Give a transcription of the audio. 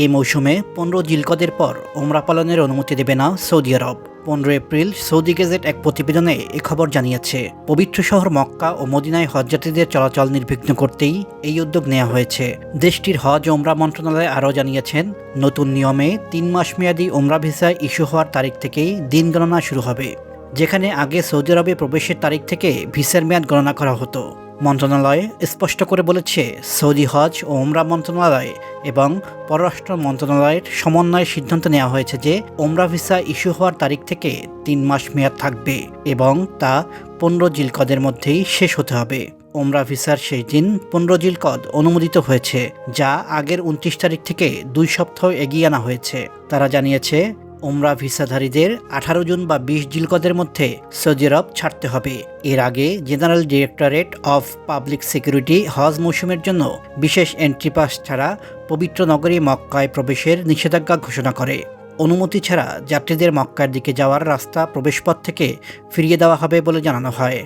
এই মৌসুমে পনেরো জিলকদের পর ওমরা পালনের অনুমতি দেবে না সৌদি আরব। পনেরো এপ্রিল সৌদি গেজেট এক প্রতিবেদনে এ খবর জানিয়েছে। পবিত্র শহর মক্কা ও মদিনায় হজযাত্রীদের চলাচল নির্বিঘ্ন করতেই এই উদ্যোগ নেওয়া হয়েছে। দেশটির হজ ওমরা মন্ত্রণালয় আরও জানিয়েছেন, নতুন নিয়মে তিন মাস মেয়াদী ওমরা ভিসা ইস্যু হওয়ার তারিখ থেকেই দিন গণনা শুরু হবে, যেখানে আগে সৌদি আরবে প্রবেশের তারিখ থেকে ভিসার মেয়াদ গণনা করা হতো। মন্ত্রণালয় স্পষ্ট করে বলেছে, সৌদি হজ ও ওমরা মন্ত্রণালয় এবং পররাষ্ট্র মন্ত্রণালয়ের সমন্বয়ে সিদ্ধান্ত নেওয়া হয়েছে যে ওমরা ভিসা ইস্যু হওয়ার তারিখ থেকে তিন মাস মেয়াদ থাকবে এবং তা পনেরো জিলকদের মধ্যেই শেষ হতে হবে। ওমরা ভিসার সেই দিন পনেরো জিলকদ অনুমোদিত হয়েছে, যা আগের উনত্রিশ তারিখ থেকে দুই সপ্তাহ এগিয়ে আনা হয়েছে। তারা জানিয়েছে ওমরা ভিসাধারীদের আঠারো জুন বা বিশ জিলকদের মধ্যে সৌদি আরব ছাড়তে হবে। এর আগে general directorate of public security হজ মৌসুমের জন্য বিশেষ এন্ট্রি পাস ছাড়া পবিত্র নগরী মক্কায় প্রবেশের নিষেধাজ্ঞা ঘোষণা করে। অনুমতি ছাড়া যাত্রীদের মক্কার দিকে যাওয়ার রাস্তা প্রবেশপথ থেকে ফিরিয়ে দেওয়া হবে বলে জানানো হয়।